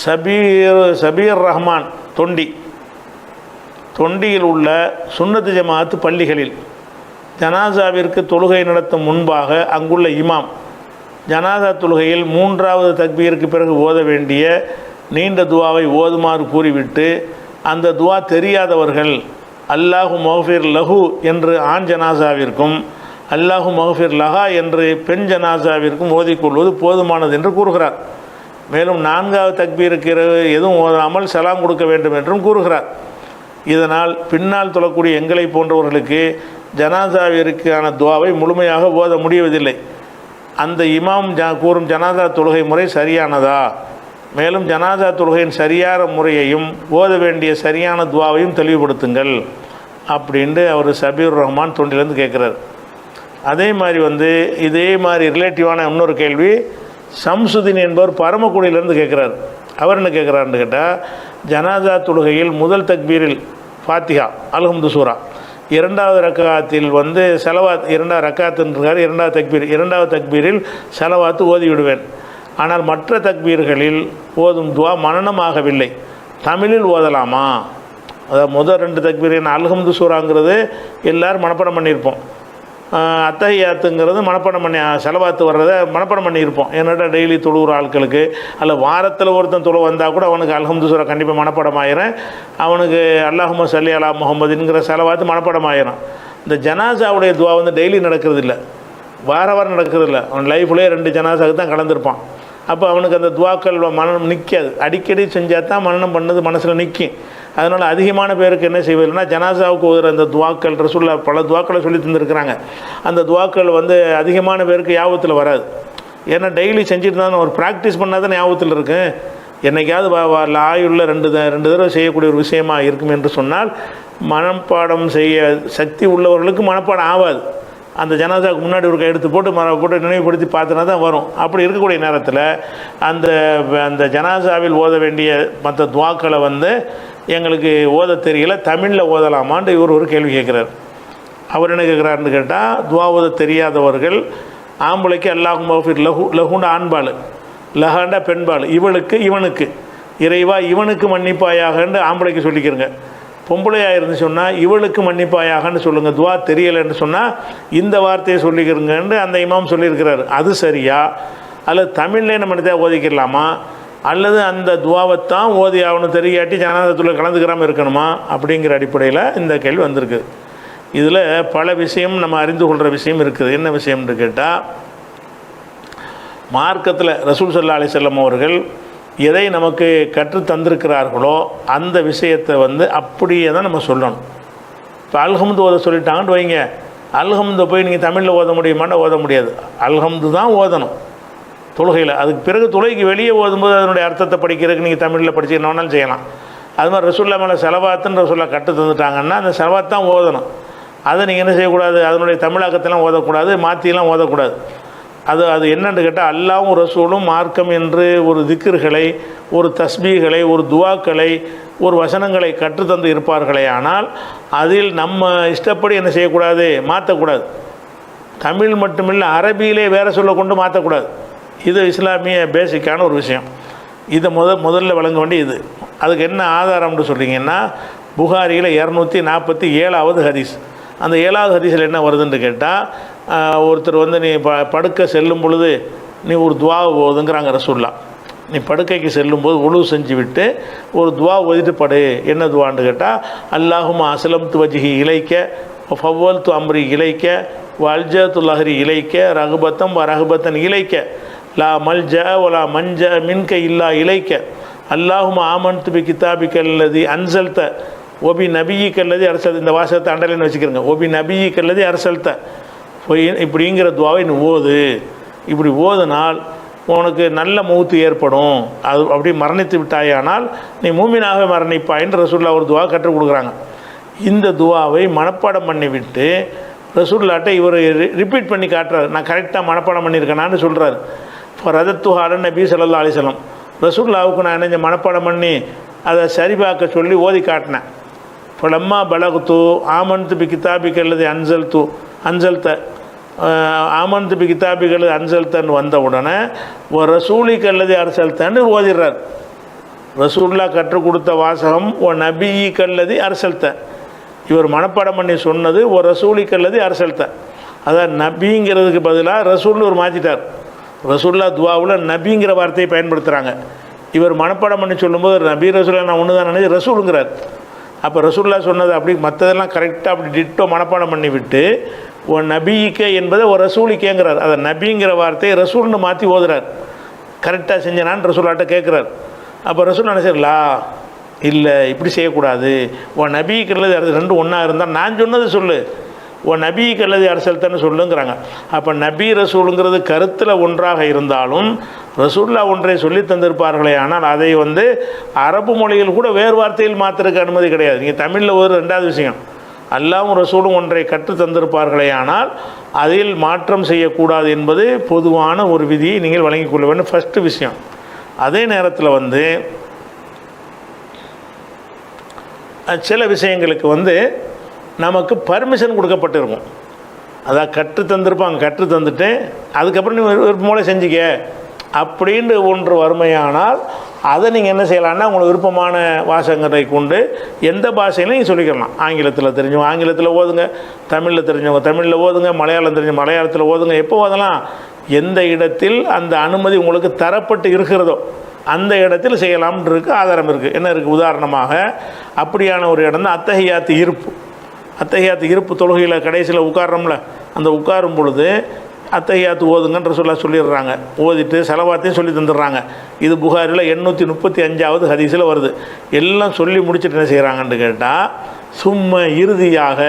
சபீர் சபீர் ரஹ்மான் தொண்டி. தொண்டியில் உள்ள சுன்னத்து ஜமாத்து பள்ளிகளில் ஜனாசாவிற்கு தொழுகை நடத்தும் முன்பாக அங்குள்ள இமாம் ஜனாசா தொழுகையில் மூன்றாவது தக்பீருக்கு பிறகு ஓத வேண்டிய நீண்ட துவாவை ஓதுமாறு கூறிவிட்டு அந்த துவா தெரியாதவர்கள் அல்லாஹு மஹஃபிர் லஹு என்று ஆண் ஜனாசாவிற்கும் அல்லாஹு மஹஃபிர் லஹா என்று பெண் ஜனாசாவிற்கும் ஓதிக்கொள்வது போதுமானது என்று கூறுகிறார். மேலும் நான்காவது தக்பீருக்கு எதுவும் ஓதாமல் சலாம் கொடுக்க வேண்டும் என்றும் கூறுகிறார். இதனால் பின்னால் தொழக்கூடிய எங்களை போன்றவர்களுக்கு ஜனாதாவிற்கான துவாவை முழுமையாக ஓத முடிவதில்லை அந்த இமாம் ஜ கூறும் ஜனாதா தொழுகை முறை சரியானதா? மேலும் ஜனாதா தொழுகையின் சரியான முறையையும் ஓத வேண்டிய சரியான துவாவையும் தெளிவுபடுத்துங்கள் அப்படின்ட்டு அவர் சபீர் ரஹ்மான் தொண்டிலேருந்து கேட்குறாரு. அதே மாதிரி வந்து இதே மாதிரி ரிலேட்டிவான இன்னொரு கேள்வி சம்சுதீன் என்பவர் பரமக்குடியிலேருந்து கேட்குறாரு. அவர் என்ன கேட்குறாருன்னு கேட்டால் ஜனாதா தொழுகையில் முதல் தக்பீரில் ஃபாத்திகா அல்ஹம்து சூரா. இரண்டாவது ரக்காத்தில் வந்து செலவாத் இரண்டாவது ரக்காத்துன்றார் இரண்டாவது தக்பீர் இரண்டாவது தக்பீரில் செலவாத்து ஓதி விடுவேன். ஆனால் மற்ற தக்பீர்களில் ஓதும் துவா மனனமாகவில்லை. தமிழில் ஓதலாமா? அதாவது முதல் ரெண்டு தக்பீர் என்ன அல்ஹம்து சூறாங்கிறது எல்லோரும் மனப்படம் பண்ணியிருப்போம். அத்தகையாத்துங்கிறது மனப்பாடம் பண்ணி செலவாத்து வர்றதை மனப்பாடம் பண்ணியிருப்போம். என்னடா டெய்லி தொழுகிற ஆட்களுக்கு? அல்ல வாரத்தில் ஒருத்தன் தொழு வந்தால் கூட அவனுக்கு அல்ஹம்து சூரா கண்டிப்பாக மனப்பாடம் ஆயிரும். அவனுக்கு அல்லாஹும சல்லி அலா முகமதுங்கிற செலவாத்து மனப்பாடம் ஆயிரும். இந்த ஜனாசாவுடைய துவா வந்து டெய்லி நடக்கிறது இல்லை வார வாரம் நடக்கிறது இல்லை அவன் லைஃப்லேயே ரெண்டு ஜனாசாவுக்கு தான் கலந்துருப்பான் அப்போ அவனுக்கு அந்த துவாக்கள் மனம் நிற்காது அடிக்கடி செஞ்சால் தான் மரணம் பண்ணது மனசில் நிற்கும் அதனால் அதிகமான பேருக்கு என்ன செய்வதுன்னா ஜனாசாவுக்கு ஓதுற அந்த துவாக்கள் ரசுல்லா பல துவாக்களை சொல்லி தந்துருக்குறாங்க. அந்த துவாக்கள் வந்து அதிகமான பேருக்கு யாபத்தில் வராது. ஏன்னா டெய்லி செஞ்சுட்டு தான் ஒரு ப்ராக்டிஸ் பண்ணால் தான் ஞாபகத்தில் இருக்கும் என்னைக்காவது வா ஆயுள்ள ரெண்டு ரெண்டு தடவை செய்யக்கூடிய ஒரு விஷயமா இருக்கும் என்று சொன்னால் மனப்பாடம் செய்ய சக்தி உள்ளவர்களுக்கு மனப்பாடம் ஆகாது. அந்த ஜனாதாவுக்கு முன்னாடி ஒரு எடுத்து போட்டு மர போட்டு நினைவுபடுத்தி பார்த்தனா தான் வரும். அப்படி இருக்கக்கூடிய நேரத்தில் அந்த அந்த ஜனாசாவில் ஓத வேண்டிய மற்ற துவாக்களை வந்து எங்களுக்கு ஓத தெரியல. தமிழில் ஓதலாமான்னு இவர் ஒரு கேள்வி கேட்குறார். அவர் என்ன கேட்குறாருன்னு கேட்டால் துவா ஓத தெரியாதவர்கள் ஆம்பளைக்கு அல்லாஹ் மஃபிர் லஹு லஹுண்ட ஆண்பாள் லஹாண்டா பெண்பாள் இவளுக்கு இவனுக்கு இறைவா இவனுக்கு மன்னிப்பாயாகன்னு ஆம்பளைக்கு சொல்லிக்கிறங்க. பொம்பளையாக இருந்து சொன்னால் இவளுக்கு மன்னிப்பாயாகன்னு சொல்லுங்கள் துவா தெரியலைன்னு சொன்னால் இந்த வார்த்தையை சொல்லிக்கிறங்கன்னு அந்த இமாம் சொல்லியிருக்கிறாரு. அது சரியா? அல்லது தமிழ்லே நம்ம இதை ஓதிக்கலாமா? அல்லது அந்த துவாவைத்தான் ஓதி ஆகணும் தெரியாட்டி ஜனநாதத்தில் கலந்துக்கிறாமல் இருக்கணுமா? அப்படிங்கிற அடிப்படையில் இந்த கேள்வி வந்திருக்கு. இதில் பல விஷயம் நம்ம அறிந்து கொள்கிற விஷயம் இருக்குது. என்ன விஷயம்னு கேட்டால் மார்க்கத்தில் ரசூல் சல்லா அலிசல்லம் அவர்கள் எதை நமக்கு கற்றுத் தந்திருக்கிறார்களோ அந்த விஷயத்தை வந்து அப்படியே தான் நம்ம சொல்லணும். இப்போ அல்ஹம்து ஓத சொல்லிட்டாங்கன்னு வைங்க. அல்ஹம்து போய் நீங்கள் தமிழில் ஓத முடியுமான்னு ஓத முடியாது. அல்ஹம்து தான் ஓதணும். தொழுகையில். அதுக்கு பிறகு தொழுகைக்கு வெளியே ஓதும்போது அதனுடைய அர்த்தத்தை படிக்கிறதுக்கு நீங்கள் தமிழில் படிச்சு என்ன வேணாலும் செய்யலாம். அது மாதிரி ரசுல்லா மேலே செலவாத்துன்னு ரசூல்லா கட்டு தந்துட்டாங்கன்னா அந்த செலவாத் தான் ஓதணும். அதை நீங்கள் என்ன செய்யக்கூடாது? அதனுடைய தமிழாக்கத்தெல்லாம் ஓதக்கூடாது மாற்றியெல்லாம் ஓதக்கூடாது. அது அது என்னன்னு கேட்டால் அல்லாவும் ரசூலும் மார்க்கம் என்று ஒரு திக்ருகளை ஒரு தஸ்பீகளை ஒரு துவாக்களை ஒரு வசனங்களை கற்றுத்தந்து இருப்பார்களே. ஆனால் அதில் நம்ம இஷ்டப்படி என்ன செய்யக்கூடாது? மாற்றக்கூடாது தமிழ் மட்டுமில்லை அரபியிலே வேறு சொல்ல கொண்டு மாற்றக்கூடாது இது இஸ்லாமிய பேசிக்கான ஒரு விஷயம். இதை முத முதல்ல வழங்க வேண்டிய இது. அதுக்கு என்ன ஆதாரம்னு சொல்கிறீங்கன்னா புகாரியில் இரநூத்தி நாற்பத்தி ஏழாவது ஹதீஸ். அந்த ஏழாவது ஹதீஸில் என்ன வருதுன்னு கேட்டால் ஒருத்தர் வந்து நீ ப படுக்க செல்லும் பொழுது நீ ஒரு துவா ஓதுங்கிறாங்க ரசூல்லா. நீ படுக்கைக்கு செல்லும்போது உழு செஞ்சு விட்டு ஒரு துவா ஓதிட்டு படு. என்ன துவான்னு கேட்டால் அல்லாஹும் அசலம் துவஜிஹி இலைக்க ஃபவ்வல் து அம்ரி இலைக்க வல்ஜத்து லஹரி இலைக்க ரகுபத்தம் வ ரகுபத்தன் இலைக்க லா மல்ஜ ஒலா மஞ்ச மின்க இல்லா இலைக்க அல்லாஹும் ஆமன் துபி கல்லது அன்சல்த ஒபி நபியி கல்லதி அரசல் இந்த வாசகத்தை அண்டலைன்னு வச்சுக்கிறங்க. ஒபி நபியி கல்லதி அரசல்த. இப்படிங்கிற துவாவை நீ ஓது. இப்படி ஓதுனால் உனக்கு நல்ல மௌத்து ஏற்படும். அது அப்படி மரணித்து விட்டாயானால் நீ மூமினாக மரணிப்பாயின்னு ரசூல்லா ஒரு துவா கற்றுக் கொடுக்குறாங்க. இந்த துவாவை மனப்பாடம் பண்ணிவிட்டு ரசூல்லாட்ட இவர் ரிப்பீட் பண்ணி காட்டுறாரு. நான் கரெக்டாக மனப்பாடம் பண்ணியிருக்கேனான்னு சொல்கிறாரு இப்போ ரதத்துஹாலன் நபி சல்லா அலிசலம் ரசூல்லாவுக்கு நான் என்ன மனப்பாடம் பண்ணி அதை சரிபார்க்க சொல்லி ஓதி காட்டினேன். இப்போ லம்மா பலகுத்து ஆமன் பி கிதாபிக்கல்லது அன்சல் து அன்சல்த ஆமன்து ஆமந்த் கிதாபிகள் அன்சல்தன் வந்த உடனே ஒரு ரசூலிக்கு அல்லது அரசல்தன்னு ஓதிடுறார் ரசூல்லா கற்றுக் கொடுத்த வாசகம் ஓ நபி கல்லதி அரசல்த இவர் மனப்பாடம் பண்ணி சொன்னது ஓ ரசூலி கல்லதி அரசல்த அதான் நபிங்கிறதுக்கு பதிலாக ரசூல்னு ஒரு மாற்றிட்டார் ரசூல்லா துவாவில் நபிங்கிற வார்த்தையை பயன்படுத்துகிறாங்க இவர் மனப்பாடம் பண்ணி சொல்லும்போது நபி ரசூல்லா நான் ஒன்று தான் நினைச்சு ரசூலுங்கிறார் அப்போ ரசூல்லா சொன்னது அப்படி மற்றதெல்லாம் கரெக்டாக அப்படி டிட்டோ மனப்பாடம் பண்ணி விட்டு ஓ நபிக்க என்பதை ஒரு ரசூலிக்கேங்கிறார் அதை நபிங்கிற வார்த்தையை ரசூல்னு மாற்றி ஓதுறார். கரெக்டாக செஞ்சனான்னு ரசூலாட்ட கேட்குறார். அப்போ ரசூல் நினைச்சிடலா இல்லை இப்படி செய்யக்கூடாது. உன் நபிக்கிறது அரசு ரெண்டு ஒன்றா இருந்தால் நான் சொன்னது சொல்லு. உன் நபிக்கிறது அரசல்தான்னு சொல்லுங்கிறாங்க. அப்போ நபி ரசூலுங்கிறது கருத்தில் ஒன்றாக இருந்தாலும் ரசூல்லா ஒன்றை சொல்லி தந்திருப்பார்களே ஆனால் அதை வந்து அரபு மொழியில் கூட வேறு வார்த்தையில் மாற்றுறதுக்கு அனுமதி கிடையாது. நீங்கள் தமிழில் ஒரு ரெண்டாவது விஷயம். அல்லாவும் ரசூலும் ஒன்றை கற்று தந்திருப்பார்களே ஆனால் அதில் மாற்றம் செய்யக்கூடாது என்பது பொதுவான ஒரு விதியை நீங்கள் வழங்கிக் கொள்ள வேண்டும். ஃபஸ்ட்டு விஷயம். அதே நேரத்தில் வந்து சில விஷயங்களுக்கு வந்து நமக்கு பர்மிஷன் கொடுக்கப்பட்டிருக்கும். அதான் கற்று தந்திருப்பாங்க. கற்று தந்துட்டு அதுக்கப்புறம் நீ ஒரு மூளை செஞ்சுக்க. அப்படின்னு ஒன்று வறுமையானால் அதை நீங்கள் என்ன செய்யலாம்னா உங்களுக்கு விருப்பமான வாசகங்களை கொண்டு எந்த பாஷையிலும் நீங்கள் சொல்லிக்கலாம். ஆங்கிலத்தில் தெரிஞ்சவங்க ஆங்கிலத்தில் ஓதுங்க. தமிழில் தெரிஞ்சவங்க தமிழில் ஓதுங்க. மலையாளம் தெரிஞ்ச மலையாளத்தில் ஓதுங்க. எப்போ ஓதலாம்? எந்த இடத்தில் அந்த அனுமதி உங்களுக்கு தரப்பட்டு இருக்கிறதோ அந்த இடத்தில் செய்யலாம்னு இருக்குது ஆதாரம் இருக்குது என்ன இருக்குது உதாரணமாக அப்படியான ஒரு இடம் தான் அத்தகையாத்து இருப்பு. அத்தகையாத்து இருப்பு தொழுகையில் கடைசியில் உட்கார்றோம்ல அந்த உட்காரும் பொழுது அத்தையாத்து ஓதுங்கன்ற சொல்ல சொல்லிடுறாங்க. ஓதிட்டு செலவாத்தையும் சொல்லி தந்துடுறாங்க. இது புகாரில் எண்ணூற்றி முப்பத்தி அஞ்சாவது ஹதீஸில் வருது. எல்லாம் சொல்லி முடிச்சுட்டு என்ன செய்கிறாங்கன்னு கேட்டால் சும்மா இறுதியாக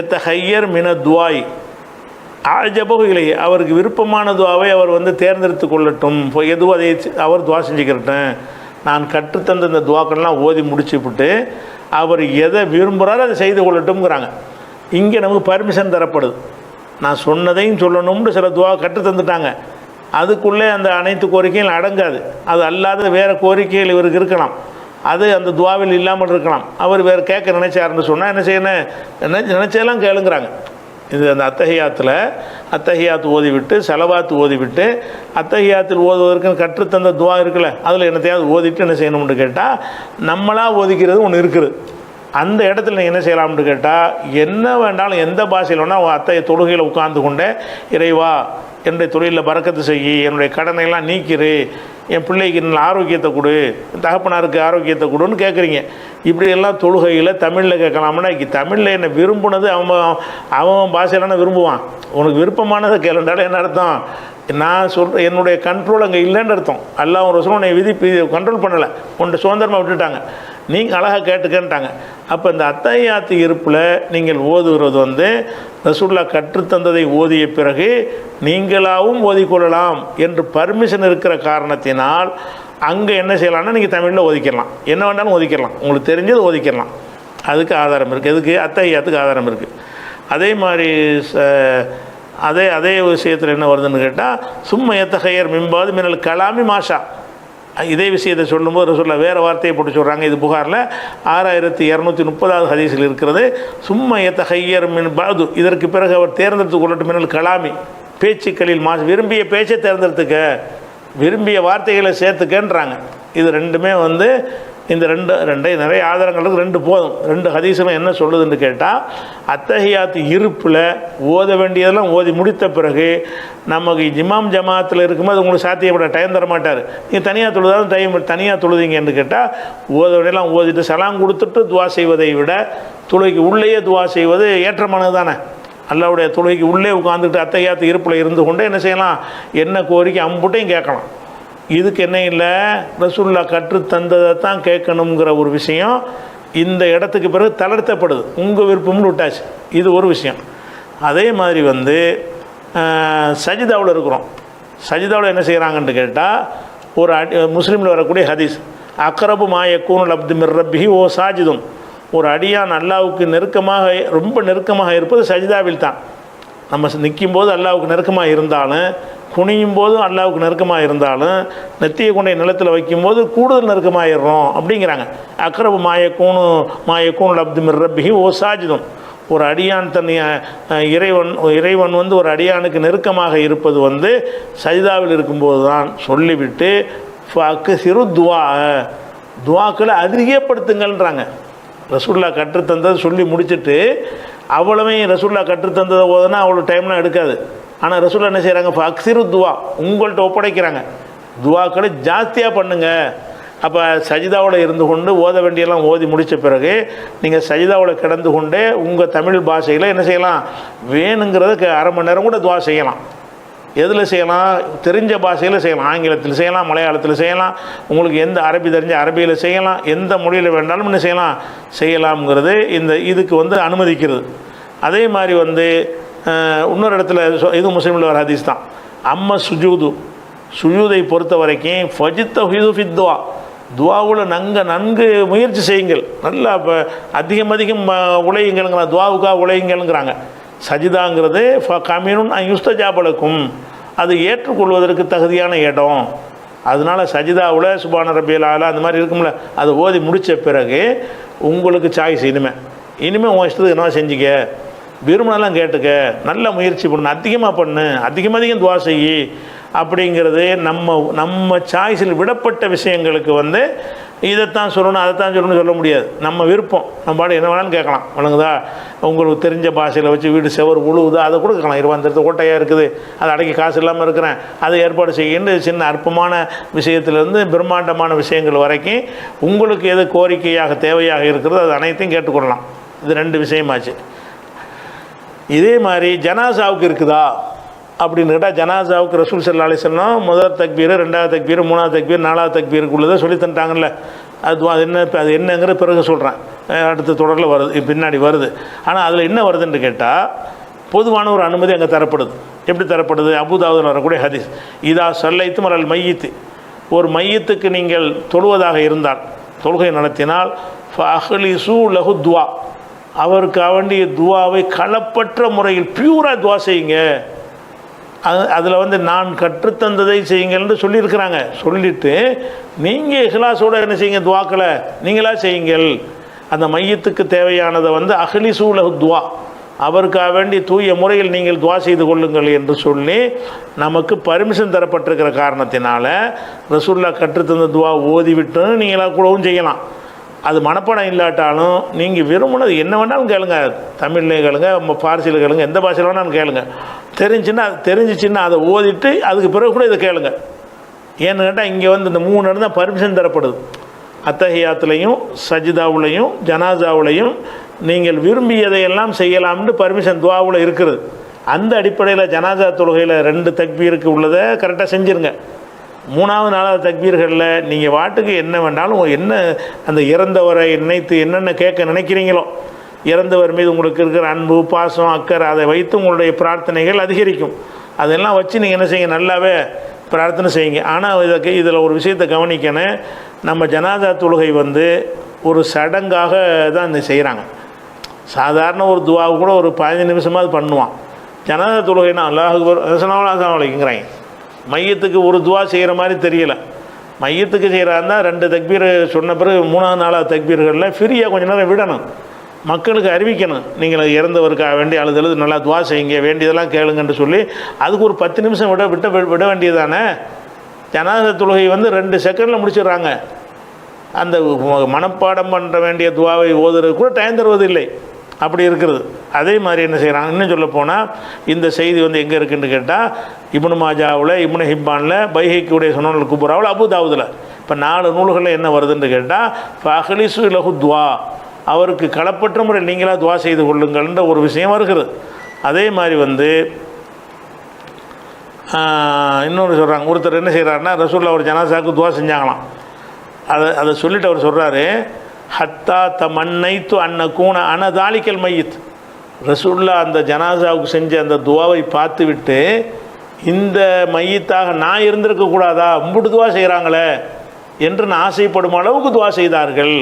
எத்த ஹையர் மின துவாய்? ஆஜபகு இல்லை அவருக்கு விருப்பமான துவாவை அவர் வந்து தேர்ந்தெடுத்து கொள்ளட்டும். இப்போ எதுவும் அதை அவர் துவா செஞ்சுக்கிறட்டும். நான் கற்றுத்தந்த இந்த துவாக்கள்லாம் ஓதி முடிச்சுவிட்டு அவர் எதை விரும்புகிறாரோ அதை செய்து கொள்ளட்டும்ங்கிறாங்க. இங்கே நமக்கு பர்மிஷன் தரப்படுது. நான் சொன்னதையும் சொல்லணும்னு சில துவா கற்று தந்துட்டாங்க. அதுக்குள்ளே அந்த அனைத்து கோரிக்கையும் அடங்காது. அது அல்லாத வேறு கோரிக்கைகள் இவருக்கு இருக்கலாம். அது அந்த துவாவில் இல்லாமல் இருக்கலாம். அவர் வேறு கேட்க நினைச்சாருன்னு சொன்னால் என்ன செய்யணும்? நினைச்ச நினைச்சதெல்லாம் கேளுங்கிறாங்க. இது அந்த அத்தகையாத்தில் அத்தகையாத்து ஓதிவிட்டு செலவாத்து ஓதிவிட்டு அத்தகையாத்தில் ஓதுவதற்குன்னு கற்றுத்தந்த துவா இருக்குல்ல அதில் என்னத்தையாவது ஓதிட்டு என்ன செய்யணும்னு கேட்டால் நம்மளாக ஓதிக்கிறது ஒன்று இருக்குது. அந்த இடத்துல நீங்கள் என்ன செய்யலாம்னு கேட்டால் என்ன வேண்டாலும் எந்த பாஷையில் வேணால் உன் அத்தையை தொழுகையில் உட்கார்ந்து கொண்டே இறைவா என்னுடைய தொழிலில் பறக்கத்து செய்யி என்னுடைய கடனை எல்லாம் நீக்கிரு என் பிள்ளைக்கு நல்ல ஆரோக்கியத்தை கொடு என் தகப்பனாருக்கு ஆரோக்கியத்தை கொடுன்னு கேட்குறீங்க இப்படியெல்லாம் தொழுகையில் தமிழில் கேட்கலாம்னா இங்க தமிழில் என்னை விரும்புனது அவன் அவன் பாஷையிலான விரும்புவான். உனக்கு விருப்பமானதை கேளுண்டாலும் என்ன அர்த்தம்? நான் சொல்கிற என்னுடைய கண்ட்ரோல் அங்கே இல்லைன்னு அர்த்தம். எல்லாம் ஒரு வருஷம் உன்னை விதி கண்ட்ரோல் பண்ணலை. உன்னை சுதந்திரமாக விட்டுட்டாங்க. நீங்கள் அழகாக கேட்டுக்கன்ட்டாங்க. அப்போ இந்த அத்தையாத்து இருப்பில் நீங்கள் ஓதுகிறது வந்து ரசூல்லா கற்றுத்தந்ததை ஓதிய பிறகு நீங்களாகவும் ஓதிக்கொள்ளலாம் என்று பர்மிஷன் இருக்கிற காரணத்தினால் அங்கே என்ன செய்யலாம்னா நீங்கள் தமிழில் ஒதுக்கிடலாம் என்ன வேண்டாலும் ஒதுக்கிடலாம் உங்களுக்கு தெரிஞ்சது ஒதுக்கிடலாம் அதுக்கு ஆதாரம் இருக்குது எதுக்கு? அத்தையாத்துக்கு ஆதாரம் இருக்குது அதே மாதிரி ச- அதே அதே விஷயத்தில் என்ன வருதுன்னு கேட்டால் சும்மா எத்தகையர் மின்பாது மின்னல் கலாமி மாஷா. இதே விஷயத்தை சொல்லும்போது சொல்ல வேறு வார்த்தையை போட்டு சொல்கிறாங்க இது புகாரில் ஆறாயிரத்தி இரநூத்தி முப்பதாவது ஹதீஸில் இருக்கிறது. சும்மா எத்தகையர் மின் பாது இதற்கு பிறகு அவர் தேர்ந்தெடுத்து கொள்ளட்டும் மின்னல் கலாமி. பேச்சுக்களில் மா விரும்பிய பேச்சை தேர்ந்தெடுத்துக்க விரும்பிய வார்த்தைகளை சேர்த்துக்கன்றாங்க. இது ரெண்டுமே வந்து இந்த ரெண்டு ரெண்டே நிறைய ஆதாரங்களுக்கு ரெண்டு போதும். ரெண்டு ஹதீஸும் என்ன சொல்லுதுன்னு கேட்டால் அத்தகையாத்து இருப்பில் ஓத வேண்டியதெல்லாம் ஓதி முடித்த பிறகு நமக்கு ஜிமாம் ஜமாத்தில் இருக்கும்போது உங்களுக்கு சாத்தியப்பட டைம் தர மாட்டார் நீங்கள் தனியாக தொழுதாலும் டைம் தனியாக தொழுதிங்கன்னு கேட்டால் ஓத வேண்டியெல்லாம் ஓதிட்டு சலாம் கொடுத்துட்டு துவா செய்வதை விட தொழுகைக்கு உள்ளேயே துவா செய்வது ஏற்றமானது தானே. அல்லாவுடைய தொழுகைக்கு உள்ளே உட்காந்துட்டு அத்தையாத்து இருப்பில் இருந்து கொண்டு என்ன செய்யலாம்? என்ன கோரிக்கை அம்புட்டையும் கேட்கலாம். இதுக்கு என்ன இல்லை? ரசூல்லா கற்று தந்ததை தான் கேட்கணுங்கிற ஒரு விஷயம் இந்த இடத்துக்கு பிறகு தளர்த்தப்படுது. உங்கள் விருப்பம்னு விட்டாச்சு. இது ஒரு விஷயம். அதே மாதிரி வந்து சஜிதாவில் இருக்கிறோம். சஜிதாவில் என்ன செய்கிறாங்கன்னு கேட்டால் ஒரு அடி முஸ்லீமில் வரக்கூடிய ஹதீஸ் அக்ரபு மாயக்கூன் அப்து மிர் ஓ சாஜிதும் ஒரு அடியான் அல்லாவுக்கு நெருக்கமாக ரொம்ப நெருக்கமாக இருப்பது சஜிதாவில் தான். நம்ம நிற்கும் போது அல்லாவுக்கு நெருக்கமாக இருந்தாலும் குனியும் போதும் அல்லாவுக்கு நெருக்கமாக இருந்தாலும் நெத்தியை கொண்டை நிலத்தில் வைக்கும்போது கூடுதல் நெருக்கமாயிடுறோம் அப்படிங்கிறாங்க. அக்ரபு மாயக்கூனு மாயக்கூன் அப்து மிர் ஓ சாஜிதும் ஒரு அடியான் தன் இறைவன் இறைவன் வந்து ஒரு அடியானுக்கு நெருக்கமாக இருப்பது வந்து சஜிதாவில் இருக்கும்போது தான் சொல்லிவிட்டு ஃபக்கு சிறு துவா துவாக்களை அதிகப்படுத்துங்கள்ன்றாங்க. ரசூல்லா கற்றுத்தந்தது சொல்லி முடிச்சுட்டு அவ்வளவே ரசுல்லா கற்றுத்தந்ததை ஓதுனா அவ்வளோ டைம்லாம் எடுக்காது. ஆனால் ரசுல்லா என்ன செய்கிறாங்க ஃபக்சிரு துவா. உங்கள்கிட்ட ஒப்படைக்கிறாங்க. துவாக்களை ஜாஸ்தியாக பண்ணுங்கள் அப்போ சஜிதாவோட இருந்து கொண்டு ஓத வேண்டியெல்லாம் ஓதி முடித்த பிறகு நீங்கள் சஜிதாவோட கிடந்து கொண்டே உங்கள் தமிழ் பாஷையில் என்ன செய்யலாம்? வேணுங்கிறத அரை மணி நேரம் கூட துவா செய்யலாம். எதில் செய்யலாம்? தெரிஞ்ச பாஷையில் செய்யலாம். ஆங்கிலத்தில் செய்யலாம் மலையாளத்தில் செய்யலாம். உங்களுக்கு எந்த அரபி தெரிஞ்ச அரபியில் செய்யலாம். எந்த மொழியில் வேண்டாலும் என்ன செய்யலாம்? செய்யலாம்ங்கிறது இந்த இதுக்கு வந்து அனுமதிக்கிறது. அதே மாதிரி வந்து இன்னொரு இடத்துல இது முஸ்லீமில் வர ஹதீஸ் தான். அம்ம சுஜூது. சுஜூதை பொறுத்த வரைக்கும் ஃபஜித்த ஹிது ஃபித்துவா துவாவில் நங்க நன்கு முயற்சி செய்யுங்கள். நல்லா இப்போ அதிகம் அதிகம் அஹ், துவாவுக்காக உழையுங்கள்ங்கிறாங்க. சஜிதாங்கிறது ஃப யுஸ்தஜாபலக்கும் அது ஏற்றுக்கொள்வதற்கு தகுதியான இடம். அதனால சஜிதாவில் சுபான ரபியல் ஆலா அந்த மாதிரி இருக்கும்ல அதை ஓதி முடித்த பிறகு உங்களுக்கு சாய்ஸ் இனிமே. இனிமேல் உன் இஷ்டத்துக்கு என்ன செஞ்சுக்க? விரும்பினாலாம் கேட்டுக்க. நல்ல முயற்சி பண்ணு. அதிகமாக பண்ணு. அதிகம் அதிகம் துவா செய்யி அப்படிங்கிறது நம்ம நம்ம சாய்ஸில் விடப்பட்ட விஷயங்களுக்கு வந்து இதைத்தான் சொல்லணும் அதைத்தான் சொல்லணும்னு சொல்ல முடியாது. நம்ம விருப்பம். நம்ம பாடு என்ன வேணாலும் கேட்கலாம். வணங்குதா? உங்களுக்கு தெரிஞ்ச பாஷையில் வச்சு வீடு செவர் உழுவுதா? அதை கூட கேட்கலாம் இருபத்தெடுத்து ஓட்டையாக இருக்குது. அதை அடக்கி காசு இல்லாமல் இருக்கிறேன். அதை ஏற்பாடு செய்யுன்னு சின்ன அற்பமான விஷயத்துலேருந்து பிரம்மாண்டமான விஷயங்கள் வரைக்கும் உங்களுக்கு எது கோரிக்கையாக தேவையாக இருக்கிறதோ அது அனைத்தையும் கேட்டுக்கொள்ளலாம். இது ரெண்டு விஷயமாச்சு. இதே மாதிரி ஜனாசாவுக்கு இருக்குதா? அப்படின்னு கேட்டால் ஜனாசாவுக்கு ரசூல் சல்லா அலிஸ்லாம் முதல் தக்பீர் ரெண்டாவது தக்பீர் மூணாவது தக்பீர் நாலாவது தக்பீருக்குள்ளதை சொல்லி தந்துட்டாங்கல்ல. அது அது என்ன அது என்னங்கிற பிறகு சொல்கிறேன் அடுத்த தொடரில் வருது பின்னாடி வருது. ஆனால் அதில் என்ன வருதுன்னு கேட்டால் பொதுவான ஒரு அனுமதி அங்கே தரப்படுது. எப்படி தரப்படுது? அபுதாவுதில் வரக்கூடிய ஹதீஸ். இதா சல்லைத்து மரல் மையத்து. ஒரு மையத்துக்கு நீங்கள் தொழுவதாக இருந்தால் தொழுகை நடத்தினால் ஃபஹ்லிசு லஹு துவா. அவருக்கு வேண்டிய துவாவை களப்பற்ற முறையில் பியூராக துவா செய்யுங்க. அது அதில் வந்து நான் கற்றுத்தந்ததை செய்யுங்கள்னு சொல்லியிருக்கிறாங்க. சொல்லிட்டு நீங்கள் இஹ்லாஸோட என்ன செய்யுங்க? துவாக்களை நீங்களா செய்யுங்கள். அந்த மையத்துக்கு தேவையானதை வந்து அகலி சூலகு துவா. அவருக்காக வேண்டி தூய முறையில் நீங்கள் துவா செய்து கொள்ளுங்கள் என்று சொல்லி நமக்கு பர்மிஷன் தரப்பட்டிருக்கிற காரணத்தினால ரசூல்லா கற்றுத்தந்த துவா ஓதிவிட்டு நீங்களாக கூடவும் செய்யலாம். அது மனப்பாடம் இல்லாட்டாலும் நீங்கள் விரும்பினது என்ன வேணாலும் கேளுங்க. தமிழ்லேயே கேளுங்க ம- பார்சியில் கேளுங்க எந்த பாஷையில் வேணாலும் கேளுங்க. தெரிஞ்சுன்னா அது தெரிஞ்சிச்சுன்னா அதை ஓதிட்டு அதுக்கு பிறகு கூட இதை கேளுங்க. ஏன்னு கேட்டால் இங்கே வந்து இந்த மூணு இடம் தான் பர்மிஷன் தரப்படுது. அத்தகையாத்துலையும் சஜிதாவுலையும் ஜனாசாவுலையும் நீங்கள் விரும்பியதையெல்லாம் செய்யலாம்னு பர்மிஷன் துவாவில் இருக்கிறது அந்த அடிப்படையில் ஜனாசா தொழுகையில் ரெண்டு தக்பீருக்கு உள்ளதை கரெக்டாக செஞ்சுருங்க. மூணாவது நாலாவது தக்பீர்களில் நீங்கள் வாட்டுக்கு என்ன வேண்டாலும் என்ன அந்த இறந்தவரை நினைத்து என்னென்ன கேட்க நினைக்கிறீங்களோ இறந்தவர் மீது உங்களுக்கு இருக்கிற அன்பு பாசம் அக்கறை அதை வைத்து உங்களுடைய பிரார்த்தனைகள் அதிகரிக்கும். அதெல்லாம் வச்சு நீங்கள் என்ன செய்யுங்க? நல்லாவே பிரார்த்தனை செய்யுங்க. ஆனால் இதுக்கு இதில் ஒரு விஷயத்தை கவனிக்கணும். நம்ம ஜனாதா தொழுகை வந்து ஒரு சடங்காக தான் இந்த செய்கிறாங்க. சாதாரண ஒரு துவாவு கூட ஒரு பதினஞ்சு நிமிஷமாவது பண்ணுவான். ஜனாதா தொழுகைனா அல்லாஹ் அசனாவலாம் வலைக்குங்கிறாங்க மையத்துக்கு ஒரு துவா செய்கிற மாதிரி தெரியல. மையத்துக்கு செய்கிறாருன்னா ரெண்டு தக்பீர் சொன்ன பிறகு மூணாவது நாலாவது தக்பீர்களில் ஃப்ரீயாக கொஞ்ச நேரம் விடணும். மக்களுக்கு அறிவிக்கணும். நீங்கள் இறந்தவருக்காக வேண்டி அழுது அழுது நல்லா துவா செய்யுங்க வேண்டியதெல்லாம் கேளுங்கன்னு சொல்லி அதுக்கு ஒரு பத்து நிமிஷம் விட விட்ட விட வேண்டியதானே ஜனாத தொழுகை வந்து ரெண்டு செகண்டில் முடிச்சிடுறாங்க. அந்த மனப்பாடம் பண்ண வேண்டிய துவாவை ஓதுறது கூட டைம் தருவதில்லை. அப்படி இருக்கிறது அதே மாதிரி என்ன செய்கிறாங்க இன்னும் சொல்ல போனால் இந்த செய்தி வந்து எங்கே இருக்குன்னு கேட்டால் இப்னு மாஜாவில் இப்னு ஹிப்பானில் பைஹைக்குடைய சுனல் குபுராவில் அபுதாவுதில் இப்போ நாலு நூல்களில் என்ன வருதுன்னு கேட்டால் ஃபஹலிசு லஹு துவா. அவருக்கு களப்பற்ற முறை நீங்களாக துவா செய்து கொள்ளுங்கள்ன்ற ஒரு விஷயம் வருகிறது. அதே மாதிரி வந்து இன்னொரு சொல்கிறாங்க ஒருத்தர் என்ன செய்கிறாருன்னா ரசூலில் ஒரு ஜனாசாக்கு துவா செஞ்சாங்களாம். அதை அதை சொல்லிட்டு அவர் சொல்கிறாரு ஹத்தா த மன்னைத்து அன்ன கூண அனதாலிக்கல் மையத். ரசூல்லா அந்த ஜனாசாவுக்கு செஞ்ச அந்த துவாவை பார்த்து விட்டு இந்த மையத்தாக நான் இருந்திருக்கக்கூடாதா? உம்புட்டு துவா செய்கிறாங்களே என்று நான் ஆசைப்படும் அளவுக்கு துவா செய்தார்கள்.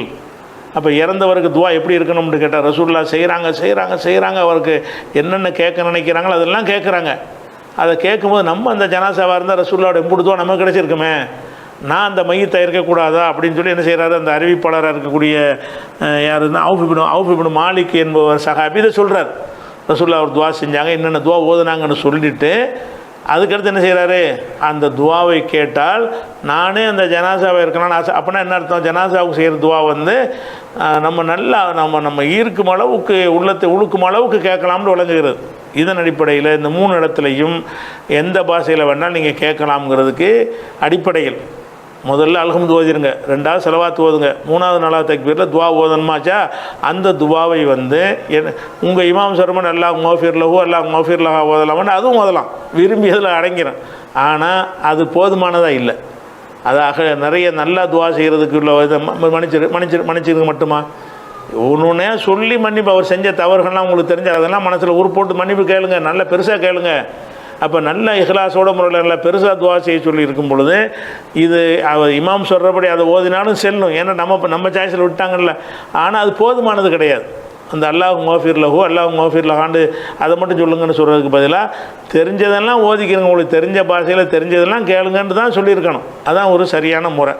அப்போ இறந்தவருக்கு துவா எப்படி இருக்கணும்னு கேட்டால் ரசூல்லா செய்கிறாங்க செய்கிறாங்க செய்கிறாங்க அவருக்கு என்னென்ன கேட்க நினைக்கிறாங்களோ அதெல்லாம் கேட்குறாங்க. அதை கேட்கும்போது நம்ம அந்த ஜனாசாவாக இருந்தால் ரசூல்லாவோட எம்புட்டு துவா நமக்கு கிடச்சிருக்குமே. நான் அந்த மையத்தை இருக்கக்கூடாதா அப்படின்னு சொல்லி என்ன செய்கிறாரு அந்த அறிவிப்பாளராக இருக்கக்கூடிய யாருன்னா அவுஃபிபின் அவுஃபிபின் மாலிக் என்பவர் சகாபி இதை சொல்கிறார் ரசூல்லா அவர் துவா செஞ்சாங்க என்னென்ன துவா ஓதுனாங்கன்னு சொல்லிட்டு அதுக்கடுத்து என்ன செய்கிறாரு அந்த துவாவை கேட்டால் நானே அந்த ஜனாசாவை இருக்கணும்னு ஆசை அப்படின்னா என்ன அர்த்தம்? ஜனாசாவுக்கு செய்கிற துவா வந்து நம்ம நல்லா நம்ம நம்ம ஈர்க்கும் அளவுக்கு உள்ளத்தை உழுக்கும் அளவுக்கு கேட்கலாம்னு விளங்குகிறது. இதன் அடிப்படையில் இந்த மூணு இடத்துலையும் எந்த பாஷையில் வேணாலும் நீங்கள் கேட்கலாம்ங்கிறதுக்கு அடிப்படையில். முதல்ல அல்ஹம்து ஓதிருங்க ரெண்டாவது செலவாத்து ஓதுங்க மூணாவது நாலாவது தக்பீரில் துவா ஓதணுமாச்சா? அந்த துவாவை வந்து என்ன உங்கள் இமாம் சர்மன் எல்லா மோஃபிர் எல்லா அல்லாஹ் மோஃபிர் ஓதலாமான்னு அதுவும் ஓதலாம். விரும்பி அதில் அடங்கிறேன். ஆனால் அது போதுமானதாக இல்லை. அதாக நிறைய நல்லா துவா செய்கிறதுக்கு உள்ள இதை ம- மன்னிச்சிரு மன்னிச்சிரு மன்னிச்சிருக்கு மட்டுமா? ஒன்று சொல்லி மன்னிப்பு அவர் செஞ்ச தவறுகள்லாம் உங்களுக்கு தெரிஞ்ச அதெல்லாம் மனசில் உருப்போட்டு போட்டு மன்னிப்பு கேளுங்க நல்ல பெருசாக கேளுங்க. அப்போ நல்ல இஹ்லாசோட முறையில் நல்லா பெருசாக துவா செய்ய சொல்லி இருக்கும் பொழுது இது அவர் இமாம் சொல்கிறபடி அதை ஓதினாலும் செல்லும். ஏன்னா நம்ம நம்ம சாய்ஸில் விட்டாங்கல்ல. ஆனால் அது போதுமானது கிடையாது. அந்த அல்லாஹ் மோஃபிர் லஹோ அல்லாஹ் மோஃபிர் லஹாண்டு அதை மட்டும் சொல்லுங்கன்னு சொல்கிறதுக்கு பதிலாக தெரிஞ்சதெல்லாம் ஓதிக்கிறங்க உங்களுக்கு தெரிஞ்ச பாஷையில் தெரிஞ்சதெல்லாம் கேளுங்கன்னு தான் சொல்லியிருக்கணும். அதான் ஒரு சரியான முறை.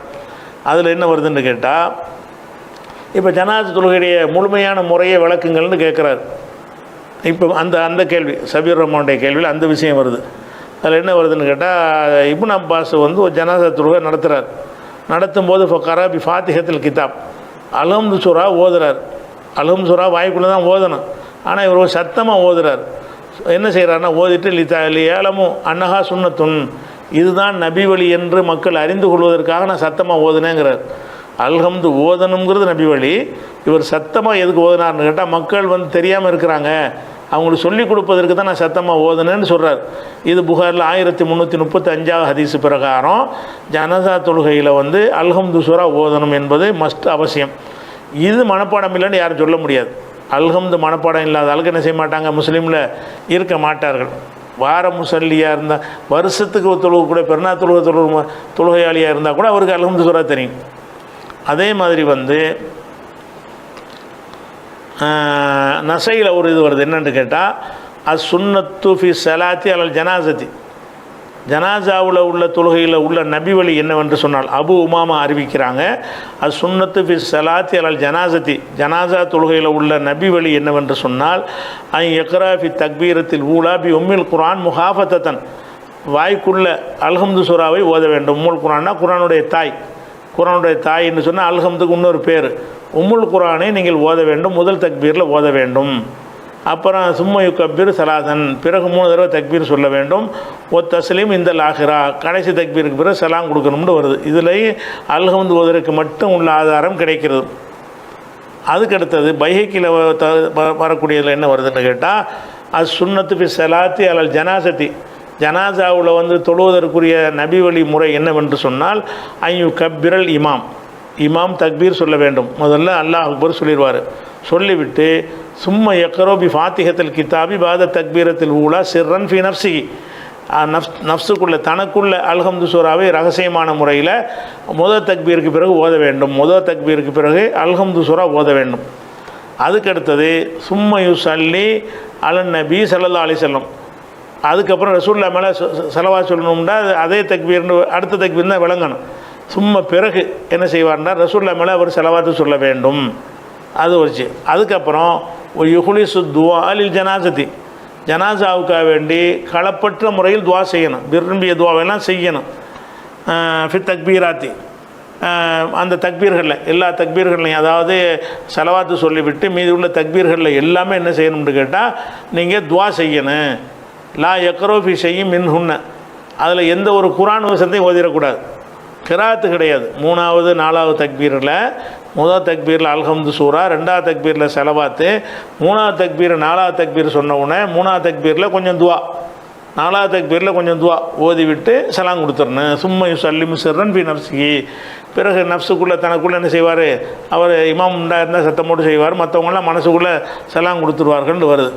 அதில் என்ன வருதுன்னு கேட்டால் இப்போ ஜனாதி தொழுகையுடைய முழுமையான முறையை விளக்குங்கள்னு கேட்குறாரு இப்போ அந்த அந்த கேள்வி சபீர் ரஹ்மானுடைய கேள்வியில் அந்த விஷயம் வருது. அதில் என்ன வருதுன்னு கேட்டால் இப்னு அப்பாஸ் வந்து ஒரு ஜனாசா தொழுகை நடத்துகிறார் நடத்தும்போது இப்போ கராபி ஃபாத்திஹத்தில் கிதாப். அலம்து சுரா ஓதுறார். அலஹம் சுரா வாய்க்குள்ளே தான் ஓதணும். ஆனால் இவர் ஒரு சத்தமாக ஓதுறார். என்ன செய்கிறாருன்னா ஓதிட்டு லிதா ஏலமும் அன்னஹா சுண்ணத்துன் இதுதான் நபி வழி என்று மக்கள் அறிந்து கொள்வதற்காக நான் சத்தமாக ஓதுனேங்கிறார். அல்ஹம்து ஓதணுங்கிறது நபி வழி. இவர் சத்தமாக எதுக்கு ஓதுனார்னு கேட்டால் மக்கள் வந்து தெரியாமல் இருக்கிறாங்க. அவங்களுக்கு சொல்லிக் கொடுப்பதற்கு தான் நான் சத்தமாக ஓதுனேன்னு சொல்கிறார் இது புகாரில் ஆயிரத்தி முந்நூற்றி முப்பத்தி அஞ்சாவது ஹதீஸு பிரகாரம். ஜனதா தொழுகையில் வந்து அல்ஹம்து சுரா ஓதணும் என்பது மஸ்ட் அவசியம். இது மனப்பாடம் இல்லைன்னு யாரும் சொல்ல முடியாது. அல்ஹம்து மனப்பாடம் இல்லாத அளவுக்கு என்ன செய்ய மாட்டாங்க? முஸ்லீமில் இருக்க மாட்டார்கள். வார முசல்லியாக இருந்தால் வருஷத்துக்கு ஒரு கூட பெருநா தொழுகை தொழுவு தொழுகையாளியாக இருந்தால் கூட அவருக்கு அல்ஹம்து சுரா தெரியும். அதே மாதிரி வந்து நசையில் ஒரு இது வருது. என்னன்னு கேட்டால் அஸ் சுன்னத்து ஃபி சலாத்தி அல்லது ஜனாசதி ஜனாசாவில் உள்ள தொழுகையில் உள்ள நபி வழி என்னவென்று சொன்னால் அபு உமாமா அறிவிக்கிறாங்க அது சுன்னத்து ஃபி சலாத்தி அலல் ஜனாசதி ஜனாசா தொழுகையில் உள்ள நபி வழி என்னவென்று சொன்னால் ஐ எக்ரா ஃபி தக்பீரத்தில் ஊலா பி உம்மில் குரான் முஹாஃபத்தன். வாய்க்குள்ள அல்ஹம்து சுராவை ஓத வேண்டும். உம்முல் குரான்னா குரானுடைய தாய். குரானுடைய தாய் என்று சொன்னால் அல்ஹம்துக்கு இன்னொரு பேர். உம்முல் குரானை நீங்கள் ஓத வேண்டும் முதல் தக்பீரில் ஓத வேண்டும். அப்புறம் சும்மையு கபீர் சலாசன் பிறகு மூணு தடவை தக்பீர் சொல்ல வேண்டும். ஒ தஸ்லீம் இந்த லாகிரா கடைசி தக்பீருக்கு பிறகு சலாம் கொடுக்கணும்னு வருது. இதுலேயும் அல்ஹம்து ஓதற்கு மட்டும் உள்ள ஆதாரம் கிடைக்கிறது. அதுக்கடுத்தது பைஹைக்கில் வரக்கூடியதில் என்ன வருதுன்னு கேட்டால் அது சுன்னத்து ஃபி சலாத்தி அலல் ஜனாசத்தி ஜனாசாவில் வந்து தொழுவதற்குரிய நபி வழி முறை என்னவென்று சொன்னால் ஐயு கப்பிரல் இமாம். இமாம் தக்பீர் சொல்ல வேண்டும். முதல்ல அல்லாஹ் அக்பர் சொல்லிடுவார் சொல்லிவிட்டு சும்மா எக்கரோபி ஃபாத்திகத்தில் கித்தாபி பாத தக்பீரத்தில் ஊலா சிறன் ஃபி நப்சி நஃப் நஃப்ஸுக்குள்ளே தனக்குள்ள அல்ஹம்து சூராவை ரகசியமான முறையில் முதல் தக்பீருக்கு பிறகு ஓத வேண்டும். முதல் தக்பீருக்கு பிறகு அல்ஹம்து சூரா ஓத வேண்டும். அதுக்கடுத்தது சும்மையு சல்லி அலன் நபி சல்லா அலி செல்லம் அதுக்கப்புறம் ரசூல்லா மேலே செலவாக சொல்லணும்னா அது அதே தக்பீர்னு அடுத்த தக்பீர் தான் விளங்கணும். சும்மா பிறகு என்ன செய்வார்னா ரசூல்லா மேலே அவர் செலவாத்து சொல்ல வேண்டும். அது வச்சு அதுக்கப்புறம் யுகுலிசு துவா அலில் ஜனாசதி ஜனாசாவுக்காக வேண்டி களப்பற்ற முறையில் துவா செய்யணும். விரும்பிய துவாவெல்லாம் செய்யணும். ஃபி தக்பீராத்தி. அந்த தக்பீர்களில் எல்லா தக்பீர்கள்லையும் அதாவது செலவாத்து சொல்லிவிட்டு மீதி உள்ள தக்பீர்களில் எல்லாமே என்ன செய்யணும்னு கேட்டால் நீங்கள் துவா செய்யணும். லா எக்ரோஃபி செய்யும் மின் ஹுன்ன அதில் எந்த ஒரு குரான் வசத்தையும் ஓதிடக்கூடாது. கிராத்து கிடையாது. மூணாவது நாலாவது தக்பீரில். முதல் தக்பீரில் அல்ஹம்து சூரா ரெண்டாவது தக்பீரில் செலவாத்து மூணாவது தக்பீர் நாலாவது தக்பீர் சொன்ன உடனே மூணாவது தக்பீரில் கொஞ்சம் துவா. நாலாவது தக்பீரில் கொஞ்சம் துவா. ஓதி விட்டு சலாம் கொடுத்துடணும். சும்மா சல்லிமு சிறன் பி நப்சிகி பிறகு நப்சுக்குள்ளே தனக்குள்ளே என்ன செய்வார்? அவர் இமாம் உண்டா இருந்தால் சத்தம் போட்டு செய்வார். மற்றவங்களாம் மனசுக்குள்ளே செலாம் கொடுத்துருவார்கள்னு வருது.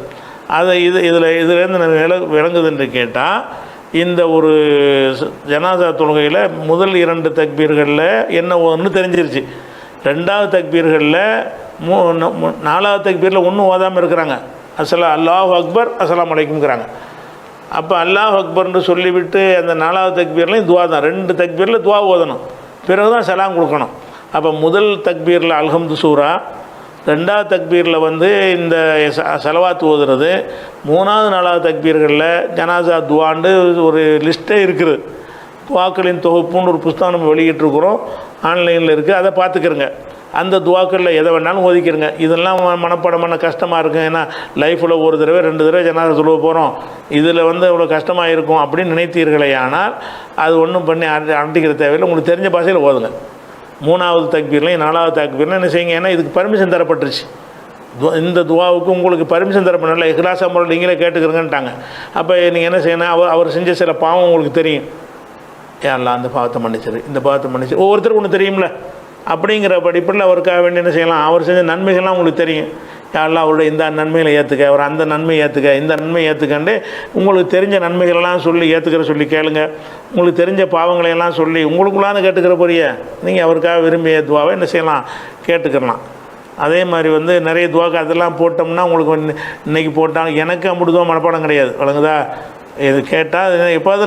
அதை இது இதில் இதுலேருந்து நான் விள விளங்குதுன்னு கேட்டால் இந்த ஒரு ச- ஜனாசா தொழுகையில் முதல் இரண்டு தக்பீர்களில் என்ன ஒன்று தெரிஞ்சிருச்சு. ரெண்டாவது தக்பீர்களில் மூ நாலாவது தக்பீரில் ஒன்றும் ஓதாமல் இருக்கிறாங்க. அசலா அல்லாஹ் அக்பர் அஸ்ஸலாமு அலைக்கும்ங்கிறாங்க அப்போ அல்லாஹ் அக்பர்னு சொல்லிவிட்டு அந்த நாலாவது தக்பீர்லையும் துவா தான். ரெண்டு தக்பீரில் துவா ஓதணும். பிறகு தான் சலாம் கொடுக்கணும். அப்போ முதல் தக்பீரில் அல்ஹம்து சூரா ரெண்டாவது தக்பீரில் வந்து இந்த செலவாத்து ஓதுறது. மூணாவது நாலாவது தக்பீர்களில் ஜனாசா துவாண்டு ஒரு லிஸ்ட்டே இருக்குது. துவாக்களின் தொகுப்புன்னு ஒரு புஸ்தகம் நம்ம வெளியிட்டிருக்கிறோம். ஆன்லைனில் இருக்குது. அதை பார்த்துக்கிறங்க. அந்த துவாக்களில் எதை வேணாலும் ஒதுக்கிடுங்க இதெல்லாம் ம- மனப்பாடம் பண்ண கஷ்டமாக இருக்கும். ஏன்னா லைஃப்பில் ஒரு தடவை ரெண்டு தடவை ஜனாதை சொல்ல போகிறோம் இதில் வந்து இவ்வளோ கஷ்டமாக இருக்கும் அப்படின்னு நினைத்தீர்களே ஆனால் அது ஒன்றும் பண்ணி அண்டி அண்டிக்கிற தேவையில்லை. உங்களுக்கு தெரிஞ்ச பாஷையில் ஓதுங்க. மூணாவது தக்பீர்லையும் நாலாவது தக்பீர்லையும் என்ன செய்யுங்க? ஏன்னா இதுக்கு பர்மிஷன் தரப்பட்டுருச்சு. இந்த துவாவுக்கு உங்களுக்கு பர்மிஷன் தரப்படல இஹ்லாசா முறை நீங்களே கேட்டுக்கிறங்கன்ட்டாங்க. அப்போ நீங்கள் என்ன செய்யணும்? அவர் அவர் செஞ்ச சில பாவம் உங்களுக்கு தெரியும். ஏன்லாம் அந்த பாவத்தை மன்னிச்சிரு. இந்த பாவத்தை மன்னிச்சு ஒவ்வொருத்தருக்கும் ஒன்று தெரியும்ல? அப்படிங்கிற படிப்பில் அவருக்காக வேண்டி என்ன செய்யலாம்? அவர் செஞ்ச நன்மைகள்லாம் உங்களுக்கு தெரியும். யாரெல்லாம் அவருடைய இந்த நன்மைகளை ஏற்றுக்க அவர் அந்த நன்மையை ஏற்றுக்க இந்த நன்மையை ஏற்றுக்கண்டு உங்களுக்கு தெரிஞ்ச நன்மைகளெல்லாம் சொல்லி ஏற்றுக்கிற சொல்லி கேளுங்க. உங்களுக்கு தெரிஞ்ச பாவங்களை எல்லாம் சொல்லி உங்களுக்குள்ளான கேட்டுக்கிற போறிய நீங்கள் அவருக்காக விரும்பிய துவாவை என்ன செய்யலாம்? கேட்டுக்கிறலாம் அதே மாதிரி வந்து நிறைய துவாக்கு அதெல்லாம் போட்டோம்னா உங்களுக்கு இன்றைக்கி இன்னைக்கு போட்டாங்க எனக்கு அம்புடுதுவா மனப்பாடம் கிடையாது. வழங்குதா இது கேட்டால் எப்போது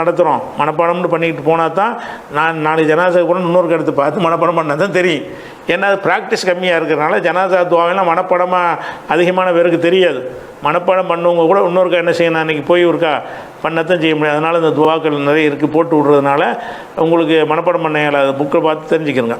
நடத்துகிறோம் மனப்பாடம்னு பண்ணிக்கிட்டு போனால் தான் நான் நாளைக்கு ஜனாசா கூட இன்னொரு கருத்து பார்த்து மனப்பாடம் பண்ணால் தான் தெரியும். ஏன்னா அது ப்ராக்டிஸ் கம்மியாக இருக்கிறனால ஜனாதா துவாவெல்லாம் மனப்பாடமாக அதிகமான பேருக்கு தெரியாது. மனப்பாடம் பண்ணவங்க கூட இன்னொருக்கா என்ன செய்யணும்? அன்றைக்கி போய் ஒருக்கா பண்ணத்தான் செய்ய முடியாது அதனால் இந்த துவாக்கள் நிறைய இருக்குது போட்டு விட்றதுனால உங்களுக்கு மனப்பாடம் பண்ண இயலாது. புக்கை பார்த்து தெரிஞ்சுக்கிறங்க